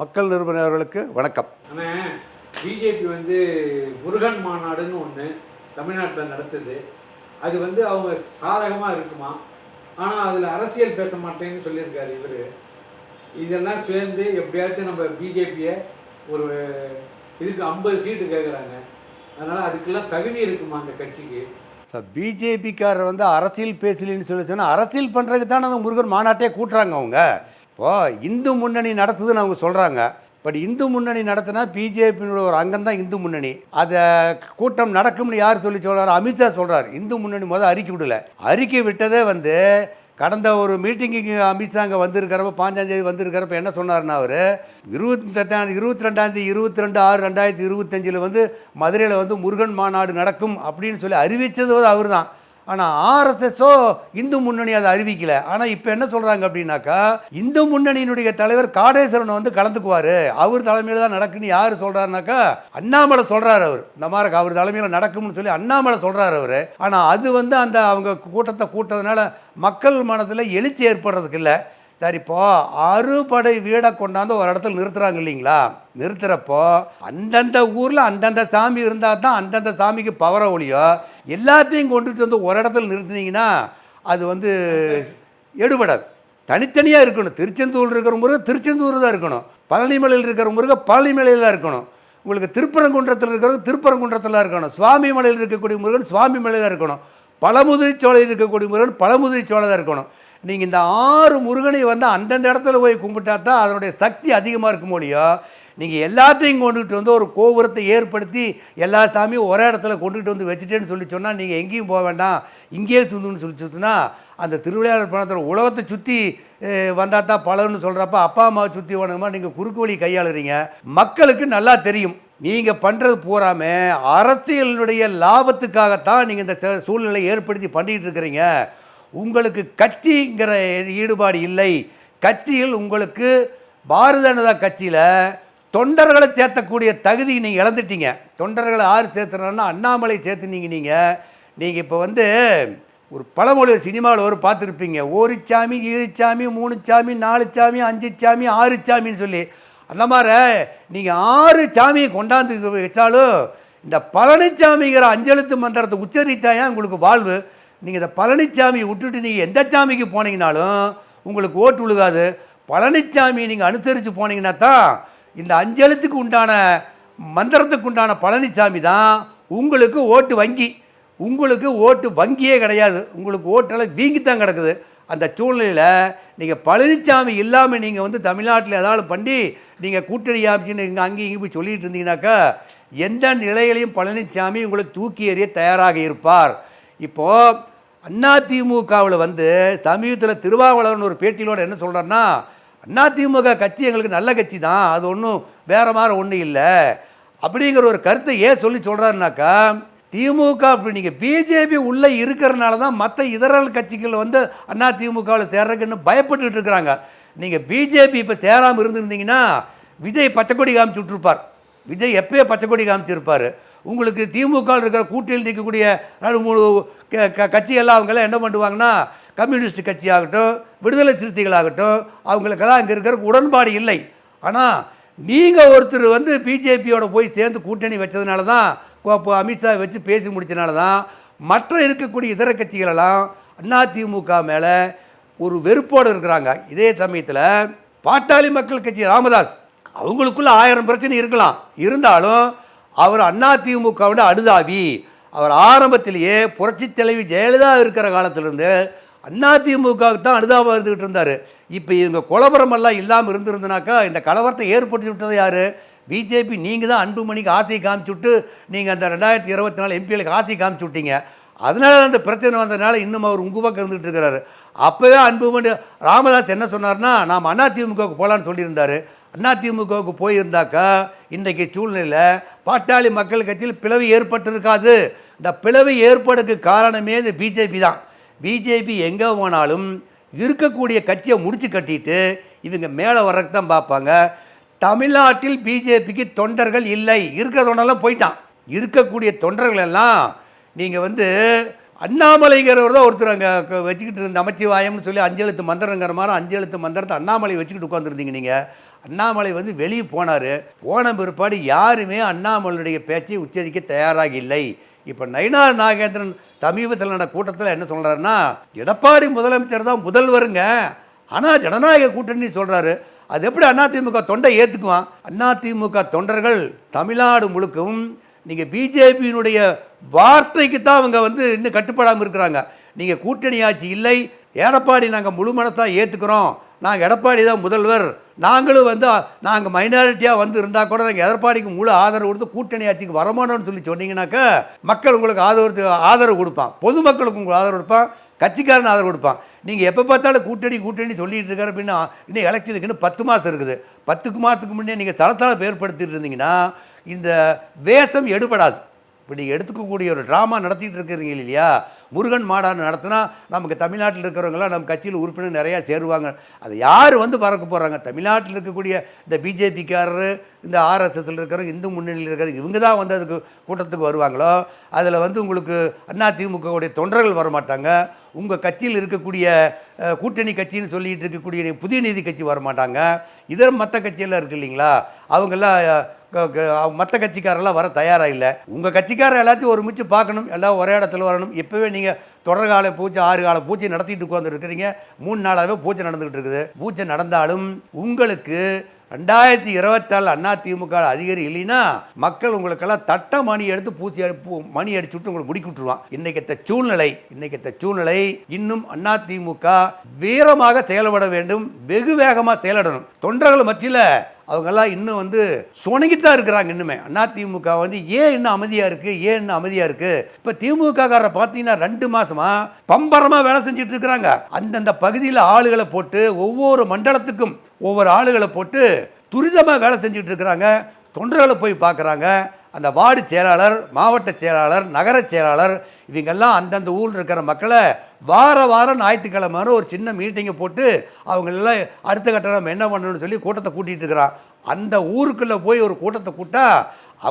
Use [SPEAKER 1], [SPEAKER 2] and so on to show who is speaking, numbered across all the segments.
[SPEAKER 1] மக்கள் நிருபனர்களுக்கு வணக்கம்.
[SPEAKER 2] பிஜேபி வந்து முருகன் மாநாடுன்னு ஒன்று தமிழ்நாட்டில் நடத்துது. அது வந்து அவங்க சாதகமாக இருக்குமா? ஆனால் அதில் அரசியல் பேச மாட்டேன்னு சொல்லியிருக்காரு இவர். இதெல்லாம் சேர்ந்து எப்படியாச்சும் நம்ம பிஜேபியை ஒரு இதுக்கு ஐம்பது சீட்டு கேட்குறாங்க அதனால் அதுக்கெல்லாம் தகுதி இருக்குமா அந்த கட்சிக்கு?
[SPEAKER 1] பிஜேபிக்காரர் வந்து அரசியல் பேசலின்னு சொல்லி சொன்னால் அரசியல் பண்ணுறதுக்கு தானே அந்த முருகன் மாநாட்டே கூட்டுறாங்க அவங்க. இப்போது இந்து முன்னணி நடத்துதுன்னு அவங்க சொல்கிறாங்க பட் இந்து முன்னணி நடத்தினா பிஜேபியினுடைய ஒரு அங்கம் தான் இந்து முன்னணி. அதை கூட்டம் நடக்கும்னு யார் சொல்லி சொல்கிறார் அமித்ஷா சொல்கிறார் இந்து முன்னணி முதல் அறிக்கை விடல. அறிக்கை விட்டதே வந்து கடந்த ஒரு மீட்டிங்குக்கு அமித்ஷா அங்கே வந்திருக்கிறப்ப பாஞ்சாந்தேதி வந்திருக்கிறப்ப என்ன சொன்னார்னா அவர்? இருபத்தி இருபத்தி ரெண்டாந்தேதி இருபத்தி ரெண்டு ஆறு ரெண்டாயிரத்தி இருபத்தஞ்சில் வந்து மதுரையில் வந்து முருகன் மாநாடு நடக்கும் அப்படின்னு சொல்லி அறிவித்தது அவர் தான் ஆனால் ஆர்எஸ்எஸ்ஸோ இந்து முன்னணி அதை அறிவிக்கல. ஆனால் இப்போ என்ன சொல்கிறாங்க அப்படின்னாக்கா இந்து முன்னணியினுடைய தலைவர் காடேஸ்வரனை வந்து கலந்துக்குவார். அவர் தலைமையில் தான் நடக்குன்னு யார் சொல்கிறாருனாக்கா அண்ணாமலை சொல்கிறார் அவர். இந்த மாதிரி அவர் தலைமையில் நடக்கும்னு சொல்லி அண்ணாமலை சொல்கிறார் அவர். ஆனால் அது வந்து அந்த அவங்க கூட்டத்தை கூட்டதுனால மக்கள் மனதில் எழுச்சி ஏற்படுறதுக்கு இல்லை. சரிப்போ அறுபடை வீடை கொண்டாந்து ஒரு இடத்துல நிறுத்துறாங்க இல்லைங்களா? நிறுத்துறப்போ அந்தந்த ஊரில் அந்தந்த சாமி இருந்தால் தான் அந்தந்த சாமிக்கு பவர ஒழியோ எல்லாத்தையும் கொண்டுட்டு வந்து ஒரு இடத்துல நிறுத்தினீங்கன்னா அது வந்து எடுபடாது. தனித்தனியாக இருக்கணும். திருச்செந்தூர் இருக்கிற முருகன் திருச்செந்தூர் தான் இருக்கணும். பழனிமலையில் இருக்கிற முருகன் பழனிமலையில் தான் இருக்கணும். உங்களுக்கு திருப்பரங்குன்றத்தில் இருக்கிறவங்க திருப்பரங்குன்றத்தில் இருக்கணும். சுவாமி மலையில் இருக்கக்கூடிய முருகன் சுவாமி மலையில் தான் இருக்கணும். பழமுதிரி சோலையில் இருக்கக்கூடிய முருகன் பழமுதிரி சோலை தான் இருக்கணும். நீங்கள் இந்த ஆறு முருகனை வந்து அந்தந்த இடத்துல போய் கும்பிட்டா தான் அதனுடைய சக்தி அதிகமாக இருக்கும் மொழியோ நீங்கள் எல்லாத்தையும் கொண்டுகிட்டு வந்து ஒரு கோபுரத்தை ஏற்படுத்தி எல்லா சாமியும் ஒரே இடத்துல கொண்டுகிட்டு வந்து வச்சுட்டேன்னு சொல்லி சொன்னால் நீங்கள் எங்கேயும் போக வேண்டாம். இங்கேயே சுந்துன்னு சொல்லி சுற்றுனா அந்த திருவிளையாடல் பணத்தில் உலகத்தை சுற்றி வந்தால் தான் பலன்னு சொல்கிறப்ப அப்பா அம்மாவை சுற்றி வணங்கமா? நீங்கள் குறுக்கு வழி கையாளுறீங்க. மக்களுக்கு நல்லா தெரியும். நீங்கள் பண்ணுறது பூராமே அரசியலினுடைய லாபத்துக்காகத்தான் நீங்கள் இந்த ச- சூழ்நிலையை ஏற்படுத்தி பண்ணிகிட்டு இருக்கிறீங்க. உங்களுக்கு கட்சிங்கிற ஈடுபாடு இல்லை. கட்சியில் உங்களுக்கு பாரதிய ஜனதா கட்சியில் தொண்டர்களை சேர்த்தக்கூடிய தகுதி நீங்கள் இழந்துட்டீங்க. தொண்டர்களை ஆறு சேர்த்துறோன்னா அண்ணாமலை சேர்த்துனீங்க நீங்கள் நீங்கள் இப்போ வந்து ஒரு பழமொழி சினிமாவில் ஒரு பார்த்துருப்பீங்க. ஒரு சாமி இரு சாமி மூணு சாமி நாலு சாமி அஞ்சு சாமி ஆறு சாமின்னு சொல்லி. அந்த மாதிரி நீங்கள் ஆறு சாமியை கொண்டாந்து வச்சாலும் இந்த பழனிசாமிங்கிற அஞ்செழுத்து மந்திரத்தை உச்சரித்தாயா உங்களுக்கு வாழ்வு? நீங்கள் இந்த பழனிசாமியை விட்டுட்டு நீங்கள் எந்த சாமிக்கு போனீங்கனாலும் உங்களுக்கு ஓட்டு விழுகாது. பழனிசாமி நீங்கள் அனுசரித்து போனீங்கன்னா தான் இந்த அஞ்செழுத்துக்கு உண்டான மந்திரத்துக்கு உண்டான பழனிசாமி தான் உங்களுக்கு ஓட்டு வங்கி. உங்களுக்கு ஓட்டு வங்கியே கிடையாது. உங்களுக்கு ஓட்டெல்லாம் வீங்கித்தான் கிடக்குது. அந்த சூழ்நிலையில் நீங்கள் பழனிசாமி இல்லாமல் நீங்கள் வந்து தமிழ்நாட்டில் ஏதாவது பண்ணி நீங்கள் கூட்டணி ஆட்சின்னு இங்கே அங்கேயும் இங்கே போய் சொல்லிட்டு இருந்தீங்கன்னாக்கா எந்த நிலையிலையும் பழனிசாமி உங்களை தூக்கி எறிய தயாராக இருப்பார். இப்போது அதிமுகவில் வந்து சமீபத்தில் திருவாவளவன் ஒரு பேட்டியிலோட என்ன சொல்கிறாருன்னா அதிமுக கட்சி எங்களுக்கு நல்ல கட்சி தான். அது ஒன்றும் வேறு மாதிரி ஒன்றும் இல்லை. அப்படிங்கிற ஒரு கருத்தை ஏன் சொல்லி சொல்கிறாருனாக்கா திமுக அப்படி நீங்கள் பிஜேபி உள்ளே இருக்கிறனால தான் மற்ற இதர கட்சிகள் வந்து அண்ணா திமுகவில் சேர்றதுக்குன்னு பயப்பட்டுக்கிட்டு இருக்கிறாங்க. நீங்கள் பிஜேபி இப்போ சேராமல் இருந்திருந்தீங்கன்னா விஜய் பச்சைக்கொடி காமிச்சு விட்ருப்பார் விஜய் எப்பயோ பச்சைக்கொடி காமிச்சிருப்பார். உங்களுக்கு திமுக இருக்கிற கூட்டியில் நிற்கக்கூடிய ரெண்டு மூணு க- க- கட்சிகள்லாம் அவங்கெல்லாம் என்ன பண்ணுவாங்கன்னா கம்யூனிஸ்ட் கட்சியாகட்டும் விடுதலை சிறுத்தைகளாகட்டும் அவங்களுக்கெல்லாம் அங்கே இருக்கிற உடன்பாடு இல்லை. ஆனால் நீங்கள் ஒருத்தர் வந்து பிஜேபியோட போய் சேர்ந்து கூட்டணி வச்சதுனால தான் இப்போ அமித்ஷா வச்சு பேசி முடிச்சனால தான் மற்ற இருக்கக்கூடிய இதர கட்சிகளெல்லாம் அதிமுக மேலே ஒரு வெறுப்போடு இருக்கிறாங்க. இதே சமயத்தில் பாட்டாளி மக்கள் கட்சி ராமதாஸ் அவங்களுக்குள்ள ஆயிரம் பிரச்சனை இருக்கலாம். இருந்தாலும் அவர் அதிமுகவோட அனுதாபி அவர் ஆரம்பத்திலேயே புரட்சித் தலைவி ஜெயலலிதா இருக்கிற காலத்திலிருந்து அதிமுகவுக்கு தான் அனுதாபம் இருந்துகிட்டு இருந்தார். இப்போ இவங்க குலவரமெல்லாம் இல்லாமல் இருந்திருந்தனாக்கா இந்த கலவரத்தை ஏற்படுத்தி விட்டது யார்? பிஜேபி நீங்கள் தான் அன்புமணிக்கு ஆசையை காமிச்சு விட்டு நீங்கள் அந்த ரெண்டாயிரத்தி இருபத்தி நாலு எம்பிகளுக்கு ஆசையை காமிச்சு விட்டீங்க. அதனால அந்த பிரச்சனை வந்ததுனால இன்னும் அவர் உங்கள் பக்கம் இருந்துகிட்டு இருக்கிறாரு. அப்போவே அன்புமணி ராமதாஸ் என்ன சொன்னார்னா நாம் அதிமுகவுக்கு போகலான்னு சொல்லியிருந்தாரு. அதிமுகவுக்கு போயிருந்தாக்கா இன்றைக்கு சூழ்நிலையில் பாட்டாளி மக்கள் கட்சியில் பிளவு ஏற்பட்டிருக்காது. இந்த பிளவு ஏற்படுக்கு காரணமே இந்த பிஜேபி தான். பிஜேபி எங்கே போனாலும் இருக்கக்கூடிய கட்சியை முடிச்சு கட்டிட்டு இவங்க மேலே வர்றதுக்கு தான் பார்ப்பாங்க. தமிழ்நாட்டில் பிஜேபிக்கு தொண்டர்கள் இல்லை. இருக்கிற தொண்டெல்லாம் போயிட்டான். இருக்கக்கூடிய தொண்டர்கள் எல்லாம் நீங்கள் வந்து அண்ணாமலைங்கிறவர் தான் ஒருத்தர் அங்கே வச்சுக்கிட்டு இருந்த அமைச்சிவாயம்னு சொல்லி அஞ்சு எழுத்து மந்திரங்கிற மாதிரி அஞ்சு எழுத்து மந்திரத்தை அண்ணாமலை வச்சுக்கிட்டு உட்காந்துருந்தீங்க நீங்கள் அண்ணாமலை வந்து வெளியே போனார். போன பிற்பாடு யாருமே அண்ணாமலையுடைய பேச்சை உச்சரிக்க தயாராக இல்லை. இப்போ நயினார் நாகேந்திரன் சமீபத்தில் நடந்த கூட்டத்தில் என்ன சொல்கிறாருன்னா எடப்பாடி முதலமைச்சர் தான் முதல்வருங்க. ஆனால் ஜனநாயக கூட்டணி சொல்கிறாரு அது எப்படி அதிமுக தொண்டை ஏற்றுக்குவான் அதிமுக தொண்டர்கள் தமிழ்நாடு முழுக்கவும் நீங்கள் பிஜேபியினுடைய வார்த்தைக்கு தான் அவங்க வந்து இன்னும் கட்டுப்படாமல் இருக்கிறாங்க. நீங்கள் கூட்டணி ஆட்சி இல்லை. எடப்பாடி நாங்கள் முழு மனத்தான் ஏற்றுக்கிறோம் நாங்கள் எடப்பாடி தான் முதல்வர். நாங்களும் வந்து நாங்கள் மைனாரிட்டியாக வந்து இருந்தால் கூட நாங்கள் எடப்பாடிக்கு முழு ஆதரவு கொடுத்து கூட்டணி ஆட்சிக்கு வரமானோன்னு சொல்லி சொன்னீங்கன்னாக்கா மக்கள் உங்களுக்கு ஆதரவு ஆதரவு கொடுப்பான். பொதுமக்களுக்கு உங்களுக்கு ஆதரவு கொடுப்பான். கட்சிக்காரன் ஆதரவு கொடுப்பான். நீங்கள் எப்போ பார்த்தாலும் கூட்டணி கூட்டணி சொல்லிகிட்டு இருக்காரு. அப்படின்னா இன்னும் எலெக்ஷனுக்கு இன்னும் பத்து மாதம் இருக்குது. பத்துக்கு மாதத்துக்கு முன்னே நீங்கள் தளத்தளம் ஏற்படுத்திட்டு இருந்தீங்கன்னா இந்த வேஷம் எடுபடாது. இப்போ நீங்கள் எடுத்துக்கக்கூடிய ஒரு ட்ராமா நடத்திட்டு இருக்கிறீங்க இல்லையா? முருகன் மாடான நடத்தினா நமக்கு தமிழ்நாட்டில் இருக்கிறவங்களாம் நம்ம கட்சியில் உறுப்பினர் நிறையா சேருவாங்க. அதை யார் வந்து பறக்க போகிறாங்க தமிழ்நாட்டில் இருக்கக்கூடிய இந்த பிஜேபிக்காரரு இந்த ஆர்எஸ்எஸ்ல இருக்கிறவங்க இந்து முன்னணியில் இருக்கிறவங்க இவங்க தான் வந்து அதுக்கு கூட்டத்துக்கு வருவாங்களோ? அதில் வந்து உங்களுக்கு அண்ணா அதிமுகவுடைய தொண்டர்கள் வர மாட்டாங்க உங்கள் கட்சியில் இருக்கக்கூடிய கூட்டணி கட்சின்னு சொல்லிகிட்டு இருக்கக்கூடிய புதிய நீதி கட்சி வர மாட்டாங்க இதர மற்ற கட்சியெல்லாம் இருக்கு இல்லைங்களா? அவங்கெல்லாம் மற்ற கட்சிக்காரெல்லாம் வர தயாராக இல்லை. உங்கள் கட்சிக்காரர் எல்லாத்தையும் ஒரு மிச்சு பார்க்கணும் எல்லாம் ஒரே இடத்துல வரணும். இப்போவே நீங்கள் தொடர்கால பூஜை ஆறு கால பூஜை நடத்திட்டு உட்காந்து இருக்கிறீங்க. மூணு நாளாகவே பூஜை நடந்துகிட்டு இருக்குது. பூஜை நடந்தாலும் உங்களுக்கு ரெண்டாயிரத்தி இருபத்தாலு அண்ணா திமுக அதிகாரி இல்லைன்னா மக்கள் உங்களுக்கெல்லாம் தட்ட மணி எடுத்து பூச்சி அடி பூ- மணி அடிச்சு விட்டு உங்களுக்கு முடிக்கி விட்டுருவான். இன்னைக்கு சூழ்நிலை இன்னைக்கு சூழ்நிலை இன்னும் அண்ணா திமுக வீரமாக செயல்பட வேண்டும். வெகு வேகமாக செயலிடணும் தொண்டர்கள் மத்தியில் அவங்கெல்லாம் இன்னும் வந்து சுணங்கித்தான் இருக்கிறாங்க இன்னுமே. அண்ணா திமுக வந்து ஏன் இன்னும் அமைதியாக இருக்குது ஏன் இன்னும் அமைதியாக இருக்குது இப்போ திமுககாரரை பார்த்தீங்கன்னா ரெண்டு மாதமாக பம்பரமாக வேலை செஞ்சுட்டு இருக்கிறாங்க. அந்தந்த பகுதியில் ஆளுகளை போட்டு ஒவ்வொரு மண்டலத்துக்கும் ஒவ்வொரு ஆளுகளை போட்டு துரிதமாக வேலை செஞ்சுட்டு இருக்கிறாங்க. தொண்டர்களை போய் பார்க்குறாங்க அந்த வார்டு செயலாளர் மாவட்ட செயலாளர் நகர செயலாளர் இவங்கெல்லாம் அந்தந்த ஊரில் இருக்கிற மக்களை வார வாரம் ஞாயிற்றுக்கிழமை ஒரு சின்ன மீட்டிங்கை போட்டு அவங்களெல்லாம் அடுத்த கட்ட நம்ம என்ன பண்ணணும்னு சொல்லி கூட்டத்தை கூட்டிகிட்டு இருக்கிறான். அந்த ஊருக்குள்ளே போய் ஒரு கூட்டத்தை கூட்டா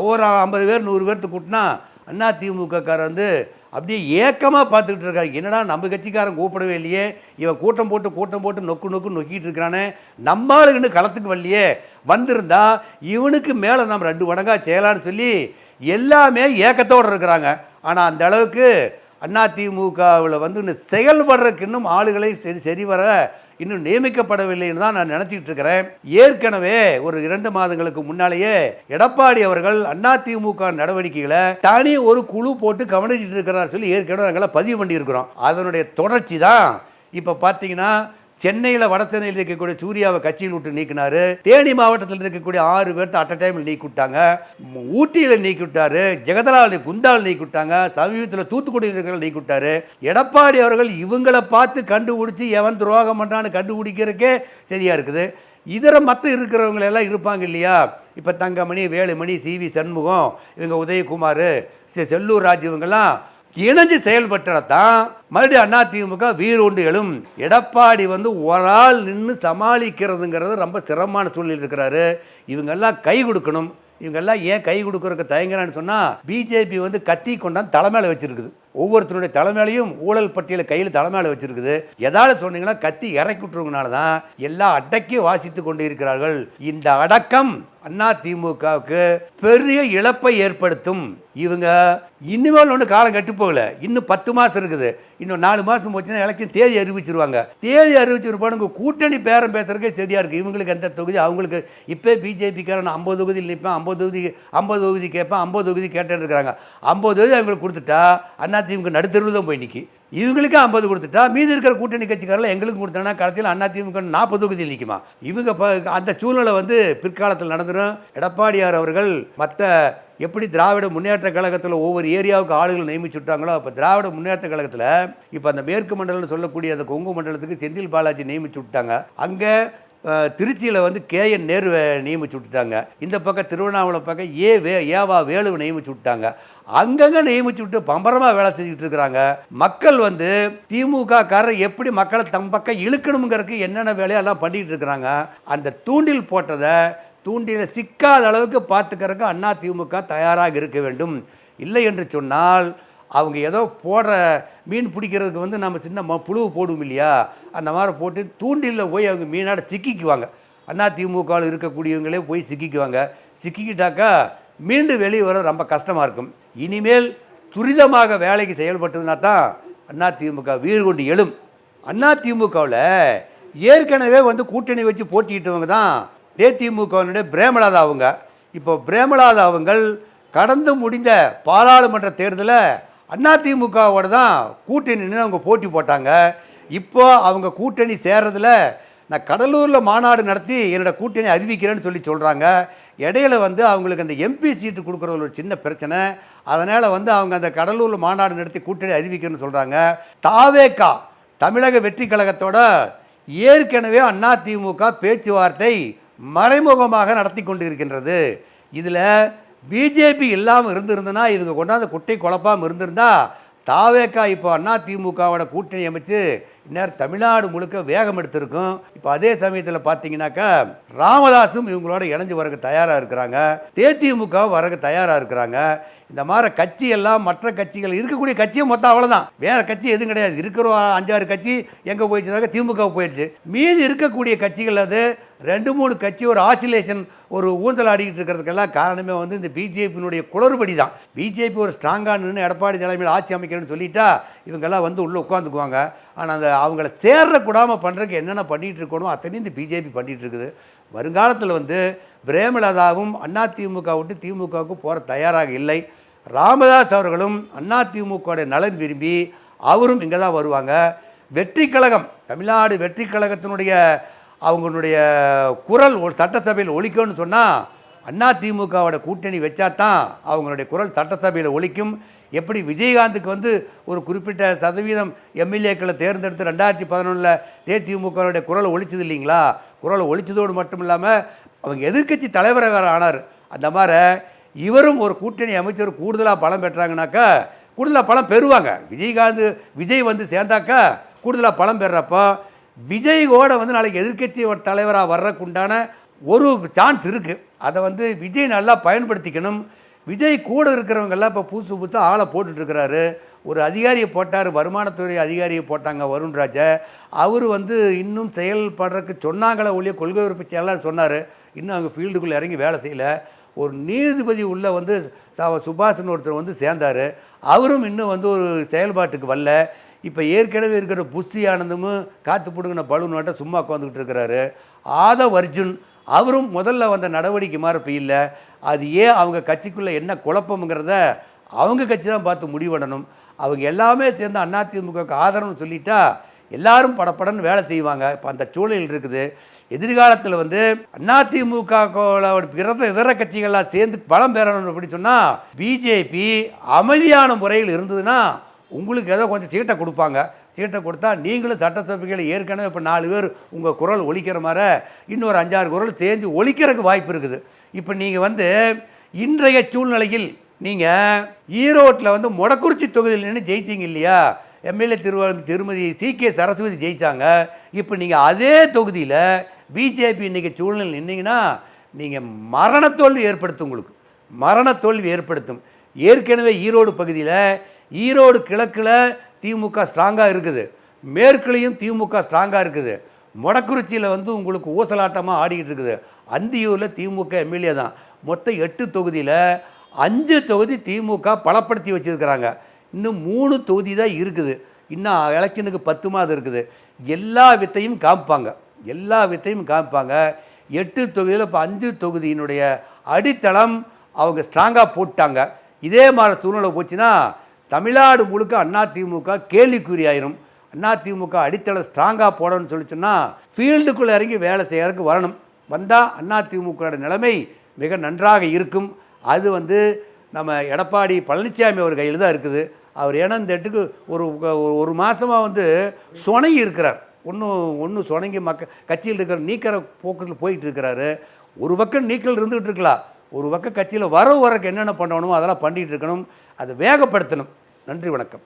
[SPEAKER 1] ஒரு ஐம்பது பேர் நூறு பேர்த்து கூட்டினா அண்ணா திமுகக்காரர் வந்து அப்படியே ஏக்கமாக பார்த்துக்கிட்டு இருக்காரு. என்னடா நம்ம கட்சிக்காரன் கூப்பிடவே இல்லையே? இவன் கூட்டம் போட்டு கூட்டம் போட்டு நொக்கு நொக்கு நொக்கிட்டு இருக்கிறானே. நம்மளுக்குன்னு களத்துக்கு வரலையே? வந்திருந்தா இவனுக்கு மேலே நம்ம ரெண்டு மடங்காக செய்யலான்னு சொல்லி எல்லாமே ஏக்கத்தோடு இருக்கிறாங்க. ஆனால் அந்த அளவுக்கு அண்ணா திமுகவில் வந்து இன்னும் செயல்படுறதுக்கு இன்னும் ஆளுகளை சரி சரி வர இன்னும் நியமிக்கப்படவில்லைன்னு தான் நான் நினச்சிக்கிட்டு இருக்கிறேன். ஏற்கனவே ஒரு இரண்டு மாதங்களுக்கு முன்னாலேயே எடப்பாடி அவர்கள் அதிமுக நடவடிக்கைகளை தனி ஒரு குழு போட்டு கவனிச்சிட்டு இருக்கிறார் சொல்லி ஏற்கனவே நாங்களாம் பதிவு பண்ணியிருக்கிறோம். அதனுடைய தொடர்ச்சி தான். இப்போ பார்த்தீங்கன்னா சென்னையில் வட சென்னையில் இருக்கக்கூடிய சூர்யாவை கட்சியில் விட்டு நீக்கினார். தேனி மாவட்டத்தில் இருக்கக்கூடிய ஆறு பேர்த்த அட் அ டைமில் நீக்கி விட்டாங்க ஊட்டியில் நீக்கி விட்டாரு ஜெகதலால் குந்தால் நீக்கி விட்டாங்க சமீபத்தில் தூத்துக்குடியில் இருக்கிற நீக்கி விட்டாரு எடப்பாடி அவர்கள் இவங்களை பார்த்து கண்டுபிடிச்சி எவன் துரோகம் பண்ணுறான்னு கண்டுபிடிக்கிறதுக்கே சரியாக இருக்குது. இதர மற்ற இருக்கிறவங்க எல்லாம் இருப்பாங்க இல்லையா? இப்போ தங்கமணி வேலுமணி சி வி சண்முகம் இவங்க உதயகுமார் செ- செல்லூர் ராஜ் இவங்கெல்லாம் இணைஞ்சு செயல்பட்டாதான் மறுபடியும் அதிமுக வீரோண்டு எழும் எடப்பாடி வந்து ஒரு ஆள் நின்று சமாளிக்கிறதுங்கிறது ரொம்ப சிரமமான சூழ்நிலை இருக்கிறாரு. இவங்கெல்லாம் கை கொடுக்கணும். இவங்கெல்லாம் ஏன் கை கொடுக்கறதுக்கு தயங்குறான்னு சொன்னால் பிஜேபி வந்து கத்தி கொண்டாந்து தலைமையில் வச்சுருக்குது. ஒவ்வொருத்தருடைய தலைமையிலையும் ஊழல் பட்டியலை கையில் தலைமையில வச்சிருக்குது. எதாவது சொன்னீங்கன்னா கத்தி இறக்கி விட்டுருங்கனால தான் எல்லா அடக்கி வாசித்து கொண்டு இருக்கிறார்கள் இந்த அடக்கம் அண்ணா திமுகவுக்கு பெரிய இழப்பை ஏற்படுத்தும். இவங்க இனிமேல் ஒன்று காலம் கட்டு போகல. இன்னும் பத்து மாதம் இருக்குது. இன்னும் நாலு மாதம் போச்சுன்னா எலெக்ஷன் தேதி அறிவிச்சிருவாங்க. தேதி அறிவிச்சிருப்பானுங்க கூட்டணி பேரம் பேசுறதுக்கே சரியாக இருக்கு. இவங்களுக்கு எந்த தொகுதி அவங்களுக்கு இப்போ பிஜேபிக்காரன் ஐம்பது தொகுதியில் நிற்பேன் ஐம்பது தொகுதி ஐம்பது தொகுதி கேட்பேன் ஐம்பது தொகுதி கேட்டேன்னு இருக்கிறாங்க. ஐம்பது தொகுதி அவங்களுக்கு கொடுத்துட்டா அண்ணா அதிமுக நடுத்தருவில் தான் போய் நிற்கி இவங்களுக்கு ஐம்பது கொடுத்துட்டா மீதி இருக்கிற கூட்டணி கட்சிக்காரில் எங்களுக்கு கொடுத்தோன்னா கடைசியில் அண்ணா நாற்பது தொகுதியில் நிற்குமா இவங்க அந்த சூழ்நிலை வந்து பிற்காலத்தில் நடந்துடும் எடப்பாடியார் அவர்கள் மற்ற எப்படி திராவிட முன்னேற்ற கழகத்தில் ஒவ்வொரு ஏரியாவுக்கு ஆளுகள் நியமிச்சு விட்டாங்களோ அப்போ திராவிட முன்னேற்ற கழகத்தில் இப்போ அந்த மேற்கு மண்டலம்னு சொல்லக்கூடிய அந்த கொங்கு மண்டலத்துக்கு செந்தில் பாலாஜி நியமிச்சு விட்டாங்க. அங்கே திருச்சியில் வந்து கேஎன் நேருவை நியமிச்சு விட்டுட்டாங்க. இந்த பக்கம் திருவண்ணாமலை பக்கம் ஏ வே ஏவா வேலுவை நியமிச்சு விட்டாங்க. அங்கங்கே நியமிச்சு விட்டு பம்பரமாக வேலை செஞ்சுட்டு இருக்கிறாங்க. மக்கள் வந்து திமுக காரர் எப்படி மக்களை தம் பக்கம் இழுக்கணுங்கிறதுக்கு என்னென்ன வேலையெல்லாம் பண்ணிட்டு இருக்கிறாங்க அந்த தூண்டில் போட்டதை தூண்டில சிக்காத அளவுக்கு பார்த்துக்கிறதுக்கு அண்ணா திமுக தயாராக இருக்க வேண்டும். இல்லை என்று சொன்னால் அவங்க ஏதோ போடுற மீன் பிடிக்கிறதுக்கு வந்து நம்ம சின்ன ம புழுவு போடுவோம் இல்லையா? அந்த மாதிரி போட்டு தூண்டிலில் போய் அவங்க மீனாட சிக்கிக்குவாங்க. அண்ணா திமுகவில் இருக்கக்கூடியவங்களே போய் சிக்கிக்குவாங்க. சிக்கிக்கிட்டாக்கா மீண்டும் வெளியே வர ரொம்ப கஷ்டமாக இருக்கும். இனிமேல் துரிதமாக வேலைக்கு செயல்பட்டதுனா தான் அண்ணா திமுக வீறு கொண்டு எழும். அண்ணா திமுகவில் ஏற்கனவே வந்து கூட்டணி வச்சு போட்டிக்கிட்டவங்க தான் தேதிமுகவினுடைய பிரேமலாதா அவங்க. இப்போ பிரேமலாதா அவங்கள் கடந்து முடிந்த பாராளுமன்ற தேர்தலில் அதிமுகவோட தான் கூட்டணின்னு அவங்க போட்டி போட்டாங்க. இப்போ அவங்க கூட்டணி சேர்றதில் நான் கடலூரில் மாநாடு நடத்தி என்னோடய கூட்டணி அறிவிக்கிறேன்னு சொல்லி சொல்கிறாங்க இடையில வந்து அவங்களுக்கு அந்த எம்பி சீட்டு கொடுக்குறது ஒரு சின்ன பிரச்சனை. அதனால் வந்து அவங்க அந்த கடலூரில் மாநாடு நடத்தி கூட்டணி அறிவிக்கிறேன்னு சொல்கிறாங்க தாவேக்கா தமிழக வெற்றி கழகத்தோட ஏற்கனவே திமுக பேச்சுவார்த்தை மறைமுகமாக நடத்தி கொண்டு இருக்கின்றது இதில் பிஜேபி இல்லாமல் இருந்திருந்தனா இவங்க கொண்டாந்து குட்டை குழப்பாமல் இருந்திருந்தா தாவேக்கா இப்போ அண்ணா திமுகவோட கூட்டணி அமைச்சு இந்நேரம் தமிழ்நாடு முழுக்க வேகம் எடுத்திருக்கும். இப்போ அதே சமயத்தில் பார்த்தீங்கன்னாக்கா ராமதாஸும் இவங்களோட இணைஞ்சு வரக்கு தயாராக இருக்கிறாங்க. தேதிமுக வரக்கு தயாராக இருக்கிறாங்க. இந்த மாதிரி கட்சி எல்லாம் மற்ற கட்சிகள் இருக்கக்கூடிய கட்சியும் மொத்தம் அவ்வளோதான் வேற கட்சி எதுவும் கிடையாது. இருக்கிற அஞ்சாறு கட்சி எங்கே போயிடுச்சுனாக்கா திமுக போயிடுச்சு. மீதி இருக்கக்கூடிய கட்சிகள் அது ரெண்டு மூணு கட்சி ஒரு ஆசிலேஷன் ஒரு ஊந்தல் ஆடிக்கிட்டு இருக்கிறதுக்கெல்லாம் காரணமே வந்து இந்த பிஜேபியினுடைய குளறுபடி தான் பிஜேபி ஒரு ஸ்ட்ராங்காக நின்று எடப்பாடி தலைமையில் ஆட்சி அமைக்கிறேன்னு சொல்லிட்டா இவங்கெல்லாம் வந்து உள்ளே உட்காந்துக்குவாங்க ஆனால் அந்த அவங்கள சேர்ற கூடாமல் பண்ணுறதுக்கு என்னென்ன பண்ணிகிட்டு இருக்கணும் அத்தனையும் இந்த பிஜேபி பண்ணிகிட்டு இருக்குது. வருங்காலத்தில் வந்து பிரேமலதாவும் அண்ணா திமுக விட்டு திமுகவுக்கு போகிற தயாராக இல்லை. ராமதாஸ் அவர்களும் அண்ணா திமுகவுடைய நலன் விரும்பி அவரும் இங்கே தான் வருவாங்க. வெற்றி கழகம் தமிழ்நாடு வெற்றி கழகத்தினுடைய அவங்களுடைய குரல் ஒரு சட்டசபையில் ஒழிக்கும்னு சொன்னால் அண்ணா திமுகவோட கூட்டணி வச்சா தான் அவங்களுடைய குரல் சட்டசபையில் ஒழிக்கும் எப்படி விஜயகாந்துக்கு வந்து ஒரு குறிப்பிட்ட சதவீதம் எம்எல்ஏக்களை தேர்ந்தெடுத்து ரெண்டாயிரத்தி பதினொன்றில் தேதிமுகவுடைய குரலை ஒழிச்சது இல்லைங்களா? குரலை ஒழிச்சதோடு மட்டும் இல்லாமல் அவங்க எதிர்க்கட்சி தலைவரை வேறு ஆனார். அந்த மாதிரி இவரும் ஒரு கூட்டணி அமைச்சர் கூடுதலாக பலம் பெற்றாங்கனாக்கா கூடுதலாக பலம் பெறுவாங்க. விஜயகாந்த் விஜய் வந்து சேர்ந்தாக்கா கூடுதலாக பலம் பெறுறப்போ விஜயோட வந்து நாளைக்கு எதிர்க்கட்சி தலைவராக வர்றதுக்குண்டான ஒரு சான்ஸ் இருக்குது அதை வந்து விஜய் நல்லா பயன்படுத்திக்கணும். விஜய் கூட இருக்கிறவங்கெல்லாம் இப்போ புதுசு புதுசாக ஆளை போட்டுட்ருக்கிறாரு ஒரு அதிகாரியை போட்டார் வருமானத்துறை அதிகாரியை போட்டாங்க வருண்ராஜை அவர் வந்து இன்னும் செயல்படுறதுக்கு சொன்னாங்களே ஒழிய கொள்கை உறுப்பு செயலாளர் சொன்னார். இன்னும் அவங்க ஃபீல்டுக்குள்ளே இறங்கி வேலை செய்யலை. ஒரு நீதிபதி உள்ளே வந்து ச- சுபாஷ்னு ஒருத்தர் வந்து சேர்ந்தார். அவரும் இன்னும் வந்து ஒரு செயல்பாட்டுக்கு வரல. இப்போ ஏற்கனவே இருக்கிற புஸ்தி ஆனந்தமும் காத்து பிடுங்கின பலூனோட்ட சும்மா உட்காந்துக்கிட்டு இருக்கிறாரு. ஆதவ் அர்ஜுன் அவரும் முதல்ல வந்த நடவடிக்கை மாதிரி இப்போ இல்லை. அது ஏன் அவங்க கட்சிக்குள்ளே என்ன குழப்பம்ங்கிறத அவங்க கட்சி தான் பார்த்து முடிவடணும். அவங்க எல்லாமே சேர்ந்து அதிமுகவுக்கு ஆதரவுன்னு சொல்லிட்டா எல்லாரும் படப்படன்னு வேலை செய்வாங்க. இப்போ அந்த சூழல் இருக்குது. எதிர்காலத்தில் வந்து அதிமுக பிறந்த இதர கட்சிகள்லாம் சேர்ந்து பலம் பெறணும் அப்படின்னு சொன்னால் பிஜேபி அமைதியான முறையில் இருந்ததுன்னா உங்களுக்கு ஏதோ கொஞ்சம் சீட்டை கொடுப்பாங்க. சீட்டை கொடுத்தா நீங்களும் சட்டசபைகளை ஏற்கனவே இப்போ நாலு பேர் உங்கள் குரல் ஒழிக்கிற மாதிரி இன்னொரு அஞ்சாறு குரல் சேர்ந்து ஒழிக்கிறதுக்கு வாய்ப்பு இருக்குது. இப்போ நீங்கள் வந்து இன்றைய சூழ்நிலையில் நீங்கள் ஈரோட்டில் வந்து மொடக்குறிச்சி தொகுதியில் நின்று ஜெயிச்சிங்க இல்லையா? எம்எல்ஏ திருவாரூர் திருமதி சி. கே. சரஸ்வதி ஜெயித்தாங்க இப்போ நீங்கள் அதே தொகுதியில் பிஜேபி இன்றைக்கி சூழ்நிலை நின்னீங்கன்னா நீங்கள் மரணத்தோல்வி ஏற்படுத்தும் உங்களுக்கு. மரணத்தோல்வி ஏற்படுத்தும். ஏற்கனவே ஈரோடு பகுதியில் ஈரோடு கிழக்கில் திமுக ஸ்ட்ராங்காக இருக்குது. மேற்குலையும் திமுக ஸ்ட்ராங்காக இருக்குது. மொடக்குறிச்சியில் வந்து உங்களுக்கு ஊசலாட்டமாக ஆடிக்கிட்டு இருக்குது. அந்தியூரில் திமுக எம்எல்ஏ தான். மொத்தம் எட்டு தொகுதியில் அஞ்சு தொகுதி திமுக பலப்படுத்தி வச்சுருக்கிறாங்க. இன்னும் மூணு தொகுதி தான் இருக்குது. இன்னும் எலெக்ஷனுக்கு பத்து மாதம் இருக்குது. எல்லா வித்தையும் காமிப்பாங்க. எல்லா வித்தையும் காமிப்பாங்க. எட்டு தொகுதியில் இப்போ அஞ்சு தொகுதியினுடைய அடித்தளம் அவங்க ஸ்ட்ராங்காக போட்டாங்க. இதே மாதிரி சூழ்நிலை போச்சுன்னா தமிழ்நாடு முழுக்க அண்ணா திமுக கேள்விக்குறியாயிரும். அண்ணா திமுக அடித்தளம் ஸ்ட்ராங்காக போடணும்னு சொல்லி சொன்னால் ஃபீல்டுக்குள்ளே இறங்கி வேலை செய்யறதுக்கு வரணும். வந்தால் அண்ணா திமுக நிலைமை மிக நன்றாக இருக்கும். அது வந்து நம்ம எடப்பாடி பழனிசாமி அவர் கையில் தான் இருக்குது. அவர் ஏன்னா இந்த இடத்துக்கு ஒரு ஒரு- மாதமாக வந்து சுணங்கி இருக்கிறார். ஒன்றும் ஒன்றும் சுணங்கி மக்க கட்சியில் இருக்கிற நீக்கிற போக்கில் போயிட்டு இருக்கிறாரு. ஒரு பக்கம் நீக்கல் இருந்துகிட்டு இருக்கலாம். ஒரு பக்கம் கட்சியில் வரவு வரக்கு என்னென்ன பண்ணணுமோ அதெல்லாம் பண்ணிகிட்டு இருக்கணும். அதை வேகப்படுத்தணும். நன்றி வணக்கம்.